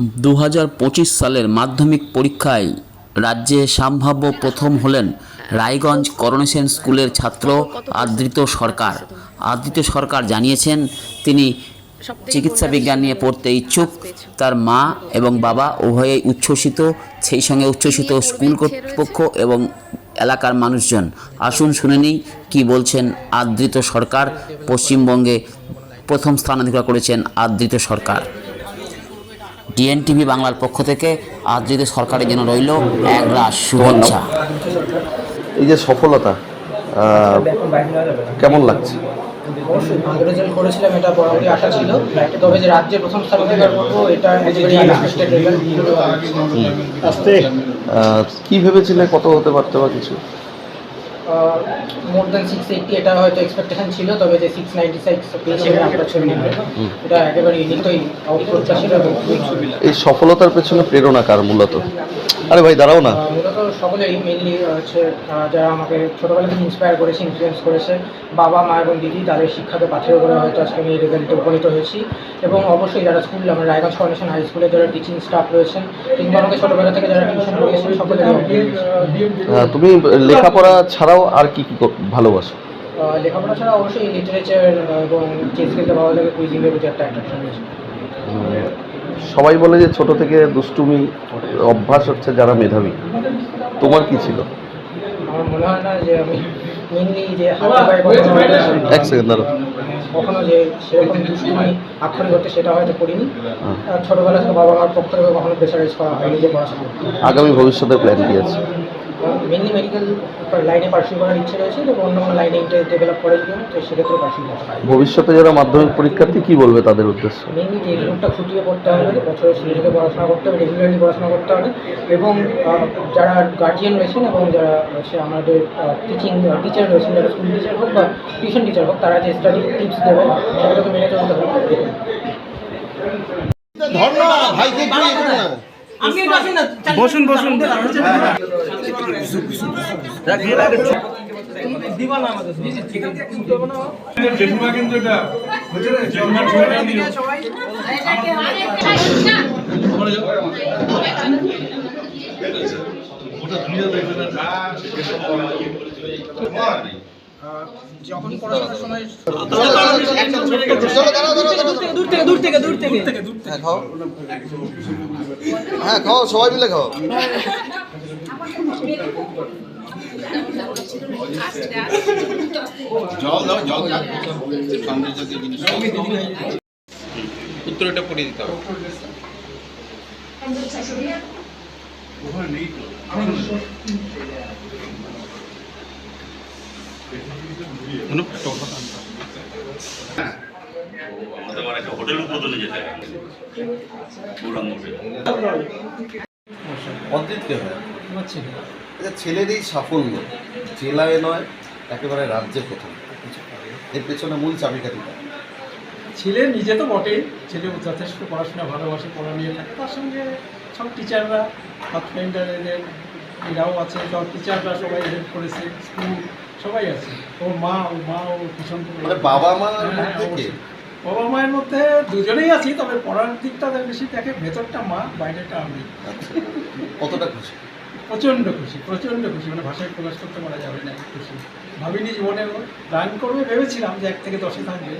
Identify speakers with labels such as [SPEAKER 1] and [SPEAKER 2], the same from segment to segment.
[SPEAKER 1] দু হাজার পঁচিশ সালের মাধ্যমিক পরীক্ষায় রাজ্যে সম্ভাব্য প্রথম হলেন রায়গঞ্জ করোনেশন স্কুলের ছাত্র আদৃত সরকার। আদৃত সরকার জানিয়েছেন, তিনি চিকিৎসা বিজ্ঞান নিয়ে পড়তে ইচ্ছুক। তার মা এবং বাবা উভয়েই উচ্ছ্বসিত, সেই সঙ্গে উচ্ছ্বসিত স্কুল কর্তৃপক্ষ এবং এলাকার মানুষজন। আসুন শুনে নিই কী বলছেন আদৃত সরকার। পশ্চিমবঙ্গে প্রথম স্থান অধিকার করেছেন আদৃত সরকার। ডিএনটিভি বাংলার পক্ষ থেকে আদৃত সরকারের জন্য রইল এক রাস শুভেচ্ছা।
[SPEAKER 2] এই যে সফলতা কেমন লাগছে?
[SPEAKER 3] অবশ্যই ভালো রেজাল্ট করেছিলাম এটা বরাবরই আশা ছিল। তবে যে রাজ্যে প্রথম স্থান অধিকার করব এটা একেবারেই আনএক্সপেক্টেড রেজাল্ট
[SPEAKER 2] আহ, কি ভেবেছিলে? কত হতে পারতে বা কিছু?
[SPEAKER 3] মোর দ্যান সিক্স এইটটি এটা হয়তো এক্সপেকটেশন ছিল তবে যে সিক্স নাইনটি সিক্স পেয়েছি এখানে আমরা ছবি নিয়ে এটা একেবারে অপ্রত্যাশিত এবং খুবই
[SPEAKER 2] এই সফলতার পেছনে প্রেরণা কার মূলত? আরে ভাই দাঁড়াও না।
[SPEAKER 3] সকলেই মেনলি হচ্ছে যারা আমাকে ছোটোবেলা থেকে ইন্সপায়ার করেছে ইনফ্লুয়েন্স করেছে বাবা মা এবং দিদি তাদের শিক্ষাকে পাথেয় করে হয়তো আজকে আমি এই রেজাল্টে উপনীত হয়েছি। এবং অবশ্যই যারা স্কুল আমার রায়গঞ্জ ফাউন্ডেশন হাই স্কুলে যারা টিচিং স্টাফ রয়েছেন কিংবা আমাকে ছোটোবেলা থেকে যারা টিউশন করিয়েছেন।
[SPEAKER 2] আহ, তুমি লেখাপড়া ছাড়াও আর কি কি ভালোবাসো?
[SPEAKER 3] লেখাপড়া ছাড়া অবশ্যই লিটারেচার এবং চেস খেলতে ভালো লাগে কুইজিংয়ের প্রতি একটা অ্যাট্রাকশন রয়েছে।
[SPEAKER 2] সবাই বলে যে ছোট থেকে দুষ্টুমি অভ্যাস হচ্ছে যারা মেধাবী। তোমার কি ছিল?
[SPEAKER 3] আমার মনে হয় না যে আমি মেনলি যে হাতে পায়ে কখনো
[SPEAKER 2] এক সেকেন্ড দাঁড়াও।
[SPEAKER 3] কখনো যে সেরকম দুষ্টুমি আক্ষরিক করতে সেটা হয়তো করিনি। ছোটোবেলা থেকে বাবা মার পক্ষ থেকে কখনো প্রেশারাইজ করা হয়নি যে পড়াশোনা
[SPEAKER 2] আগামী ভবিষ্যতে প্ল্যান কি আছে?
[SPEAKER 3] মেনলি মেডিকেল লাইনে পার্সিউ করার ইচ্ছে রয়েছে তো অন্য কোনো লাইনে ইন্টারেস্ট ডেভেলপ করার জন্য তো সেক্ষেত্রে পার্সিউ করতে পারি।
[SPEAKER 2] ভবিষ্যতে যারা মাধ্যমিক পরীক্ষার্থী কি বলবে তাদের উদ্দেশ্যে?
[SPEAKER 3] মেনলি যে রুটটা খুঁটিয়ে পড়তে হবে বছরের শুরু থেকে পড়াশোনা করতে হবে রেগুলারলি পড়াশোনা করতে হবে এবং যারা গার্জিয়ান রয়েছেন এবং যারা হচ্ছে আমাদের টিচিং টিচার রয়েছেন যারা স্কুল টিচার হোক বা টিউশন টিচার হোক তারা যে স্টাডি টিপস দেবেন সেগুলোকে মেনে চলতে হবে।
[SPEAKER 4] বসুন বসুন জেঠুমা কিন্তু এটা দিও
[SPEAKER 3] যখন পড়াশোনার
[SPEAKER 2] হ্যাঁ খাও। হ্যাঁ খাও সবাই মিলে খাও।
[SPEAKER 5] উত্তরটা পড়ে দিতে হবে। কোনো টক-
[SPEAKER 6] আমাদের আবার একটা হোটেল উদ্বোধনে যেতে হবে গৌরাঙ্গ
[SPEAKER 2] হয়? আচ্ছা ছেলের এই সাফল্য জেলায় নয় একেবারে রাজ্যে প্রথম। এর পেছনে মূল চাবিকাঠিটা
[SPEAKER 7] ছেলে নিজে তো বটেই। ছেলে যথেষ্ট পড়াশোনা ভালোবাসে পড়া নিয়ে থাকে। তার সঙ্গে সব টিচাররা পাথফাইন্ডার এদের এরাও আছে। সব টিচাররা সবাই হেল্প করেছে। স্কুল সবাই আছে। ওর মা ও মা ও ভীষণ
[SPEAKER 2] মানে বাবা মার
[SPEAKER 7] বাবা মায়ের মধ্যে দুজনেই আছি তবে পড়ার দিকটা বেশি দেখে ভেতরটা মা বাইরেটা আমি।
[SPEAKER 2] আচ্ছা কতটা খুশি?
[SPEAKER 7] প্রচণ্ড খুশি প্রচণ্ড খুশি মানে ভাষায় প্রকাশ করতে পারা যাবে না খুশি। ভাবিনি জীবনে রান করবে ভেবেছিলাম যে এক থেকে দশে থাকবে।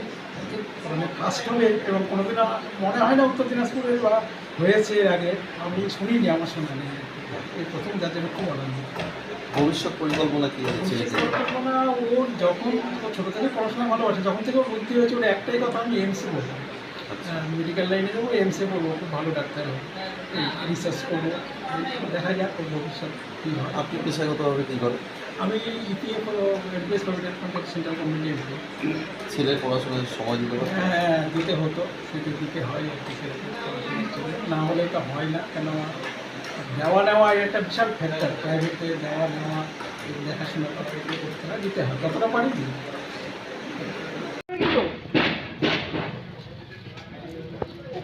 [SPEAKER 7] মানে ফার্স্ট হবে এবং কোনোদিনও মনে হয় না উত্তর দিনাজপুরে বা হয়েছে এর আগে আমি শুনিনি আমার শোনা নেই এই প্রথম যার জন্য খুব আনন্দ।
[SPEAKER 2] ভবিষ্যৎ পরিকল্পনা কি আছে? ছেলেকে
[SPEAKER 7] পরিকল্পনা ওর যখন ছোটো থেকে পড়াশোনা ভালোবাসে যখন থেকে ওর বুদ্ধি হয়েছে ওর একটাই কথা আমি এমসে বলব মেডিকেল লাইনে যাব এমসে বলব খুব ভালো ডাক্তার রিসার্চ করব দেখা যাক ভবিষ্যৎ কী হয়।
[SPEAKER 2] আপনি পেশাগতভাবে কী করেন?
[SPEAKER 7] আমি ইপিএফ এডভাইস প্রভিডেন্ট ফান্ডের সেন্ট্রাল কমিটি
[SPEAKER 2] ছেলের পড়াশোনায় সময় দিতে
[SPEAKER 7] হ্যাঁ দিতে হতো। সেটা দিতে হয় না হলে তো হয় না কেন দেওয়া নেওয়া এর একটা বিশাল ফ্যাক্টর প্রাইভেটে দেওয়া নেওয়া এগুলো দেখাশোনা করা এগুলো করতে হয় দিতে হয় কতটা পারি দিই